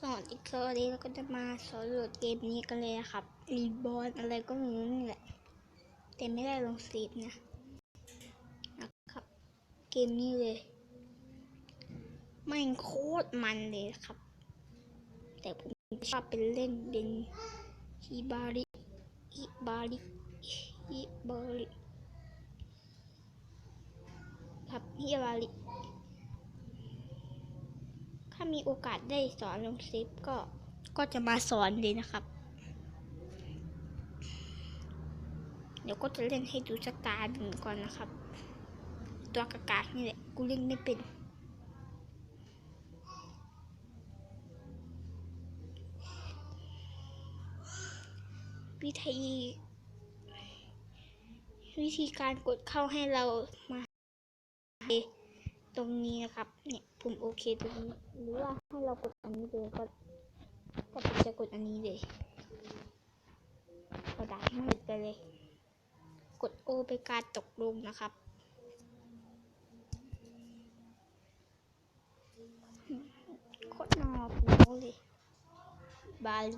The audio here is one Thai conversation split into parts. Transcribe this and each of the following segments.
สวัสดีครับวันนี้เราก็จะมาสอนโหลดเกมนี้กันเลยนะครับรีบอลอะไรก็ไม่รู้นี่แหละ แต่ไม่ได้ลงซีฟนะนะครับ เกมนี้เลยแม่โคตรมันเลยครับ แต่ผมชอบเป็นเล่นเป็นฮิบาริฮิบาริฮิบาริครับฮิบาริ ถ้ามีโอกาสได้สอนลงซิปก็ก็จะมาสอนเลยนะครับ เดี๋ยวก็จะเล่นให้ดูสักตาหนึ่งก่อนนะครับ ตัวกากานี่แหละกูเล่นไม่เป็นวิธีวิธีการกดเข้าให้เรามา ตรงนี้นะครับ เนี่ยปุ่มโอเคตรงนี้หรือว่าให้เรากดอันนี้เลยก็ก็จะกดอันนี้เลยกระดาษมืดไปเลย กดโอไปการตกลงนะครับโคตรนอบโน้เลยบาลิ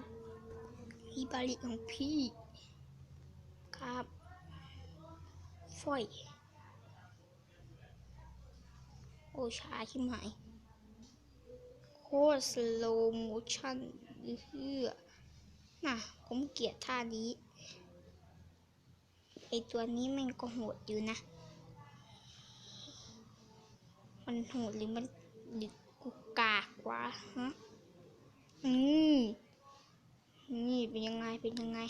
ฮีบาลิของพี่ ครับฝอย โอช้าใช่ไหมโคตรสโลโมชั่นเฮือน่ะ ผมเกลียดท่านี้ ไอตัวนี้ม่งก็โหดอยู่นะ มันโหดหรือมันหรือกูกากวะฮะ อืม นี่เป็นยังไงเป็นยังไง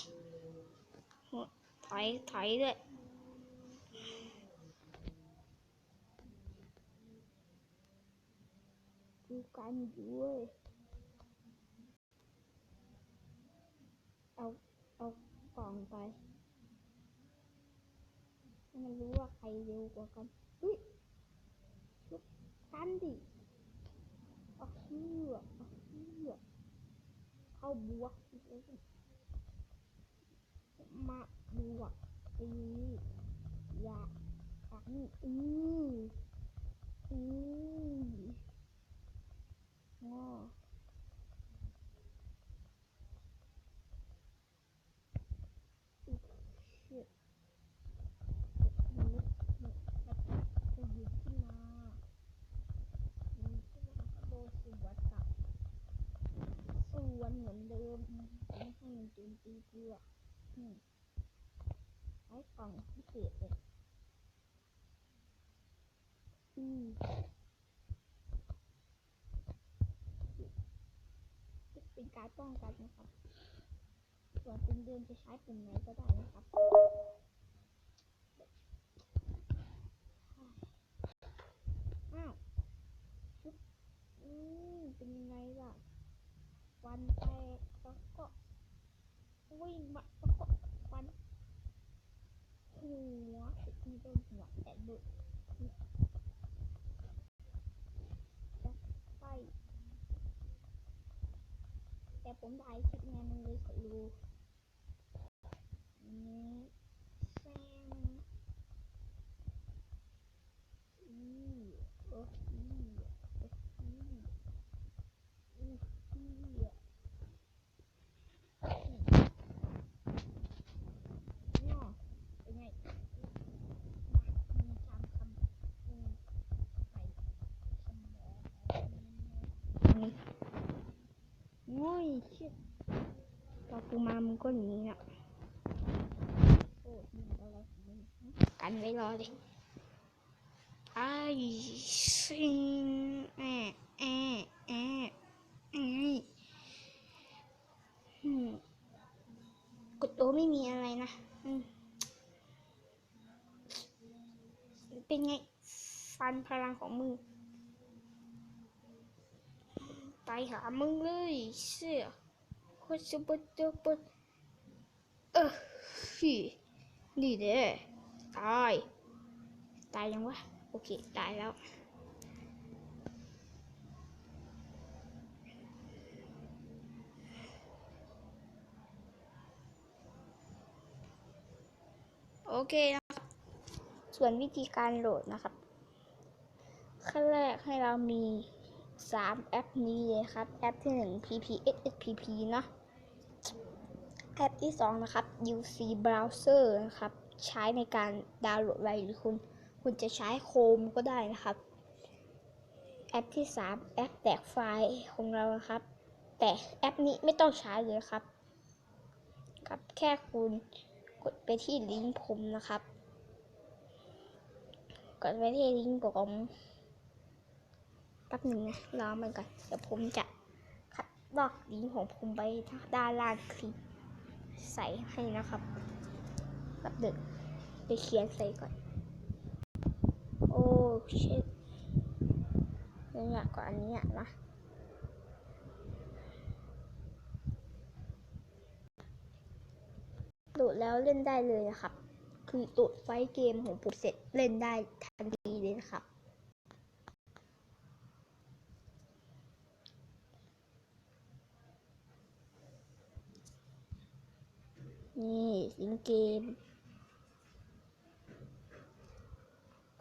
ถอยถอยเลย ดูกันด้วย เอาเอากล่องไปให้มันรู้ว่าใครเร็วกว่ากันอุ้ยลุกกันดิเอาเชื่อเอาเชื่อเข้าบวกมาบวกตีอย่าขังอืออือ อ๋ออุ๊ย shit มนุษย์เนี่ยมันจะหยุดขึ้นมาหยุดขึ้นมาก็โดนสวนกลับสวน เหมือนเดิมไม่ให้มันโจมตีเพื่ออืมใช้กล่องพิเศษเลยอืมเป็นการป้องกันนะครับ ส่วนปุ่มเดิมจะใช้ปุ่มไหนก็ได้นะครับอ้าวอืมเป็นยังไงล่ะ ฟันแตกแล้วก็วิ่งมาแล้วก็ฟันหัวไม่โดนหัวแต่โดนจะไปแต่ผมถ่ายคลิปไงมันเลยขอรู้นี่แซงอีโอ้อีโอ้อีอีอีเนาะเป็นไงมามีจำคำอืมใส่สมองอืม โอ้ย ชิดพอกูมามึงก็หนีน่ะโอ้ยมึงอะไรของมึงกันไว้รอเลยไอ้ซิงแอะแอะแอะแอะอืมกดโอไม่มีอะไรนะอืมเป็นไง ฟันพลังของมึง ไปหามึงเลยเสียโคตรจะปดจะปดเออฟีนี่เด้ตาย ตายยังวะ โอเค ตายแล้ว โอเคนะครับ ส่วนวิธีการโหลดนะครับ ขั้นแรกให้เรามี 3 แอปนี้เลยครับ แอปที่ 1 PPSSPP เนาะแอปที่ 2 นะครับ UC Browser นะครับ ใช้ในการดาวน์โหลดไว้หรือคุณ คุณจะใช้โคมก็ได้นะครับ แอปที่ 3 แอปแตกไฟล์ของเรานะครับ แต่แอปนี้ไม่ต้องใช้เลยครับ ครับ แค่คุณกดไปที่ลิงก์ผมนะครับ กดไปที่ลิงก์ผม แป๊บหนึ่งนะรอมันก่อน เดี๋ยวผมจะคัดลอกลิงก์ของผมไปด้านล่างคลิปใส่ให้นะครับแป๊บหนึ่งไปเขียนใส่ก่อน โอ้เชิดเนี่ยก่อนอันนี้นะโหลดแล้วเล่นได้เลยนะครับ คือโหลดไฟเกมของผมเสร็จเล่นได้ทันทีเลยนะครับ นี่ลิงก์เกม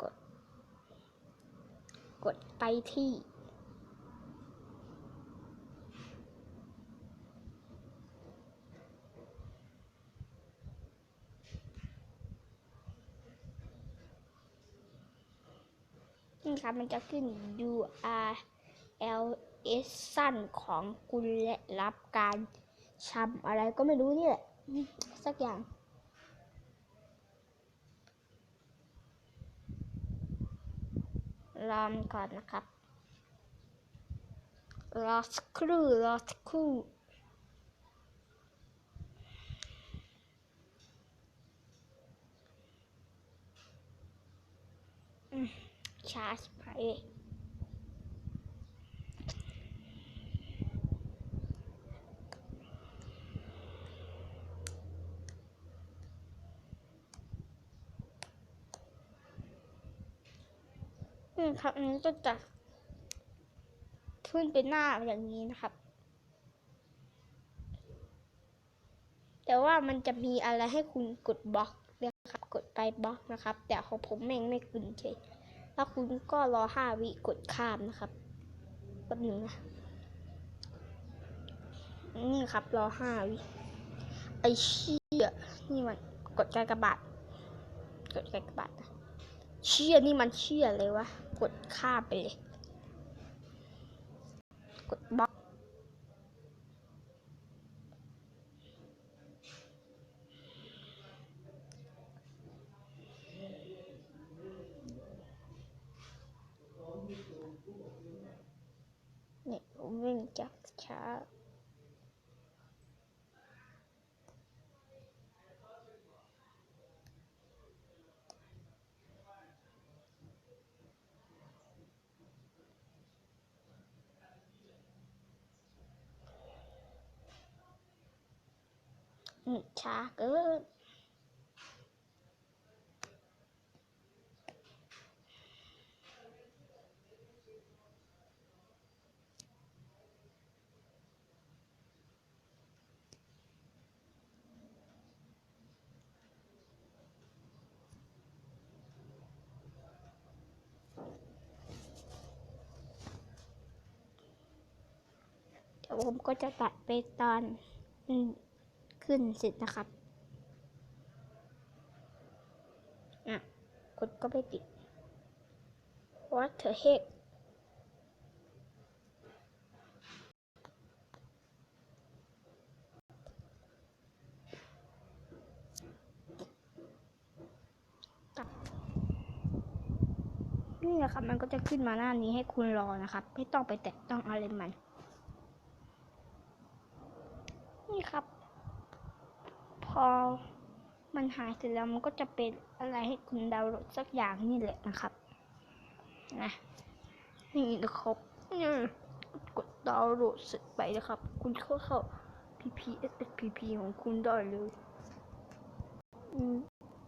กด กดไปที่ นี่ครับมันจะขึ้น URL S สั้นของคุณและรับการชำอะไรก็ไม่รู้นี่แหละ สักอย่าง รอมก่อนนะครับ รอสครู่รอสครู่อืมชาร์จไป อืมครับอันนี้ก็จะขึ้นเป็นหน้าอย่างนี้นะครับ แต่ว่ามันจะมีอะไรให้คุณกดบล็อกนะครับ กดไปบล็อกนะครับ แต่ของผมแม่งไม่ขึ้นเฉยแล้วคุณก็รอห้าวิกดข้ามนะครับแป๊บหนึงนะนี่ครับรอห้าวิไอเชี่ยนี่มันกดกากบาทกดกากบาทนะ เชี่ยนี่มันเชี่ยเลยวะ กดข้ามไปเลย กดบล็อก เนี่ยผมวิ่งจากช้า อืม ช้าเกินเดี๋ยวผมก็จะตัดไปตอนอืม ขึ้นเสร็จนะครับอะกดก็ไม่ติด What the heck นี่นะครับมันก็จะขึ้นมาหน้านี้ให้คุณรอนะครับ ไม่ต้องไปแตะต้องอะไรมัน นี่ครับ อมันหายเสร็จแล้วมันก็จะเป็นอะไรให้คุณดาวน์โหลดสักอย่างนี่แหละนะครับ นะนี่นะครับนี่กดดาวน์โหลดเสร็จไปนะครับ คุณเข้าเข้า PPSPP ของคุณได้เลยอืม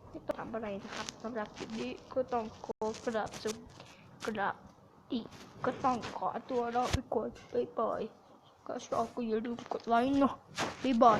ไม่ต้องทำอะไรนะครับสำหรับคลิปนี้ก็ต้องขอกราบสวัสดีกราบอีกก็ต้องขอตัวเราไปก่อนบ๊ายบายก็ชอบก็อย่าลืมกดไลค์เนาะบ๊ายบาย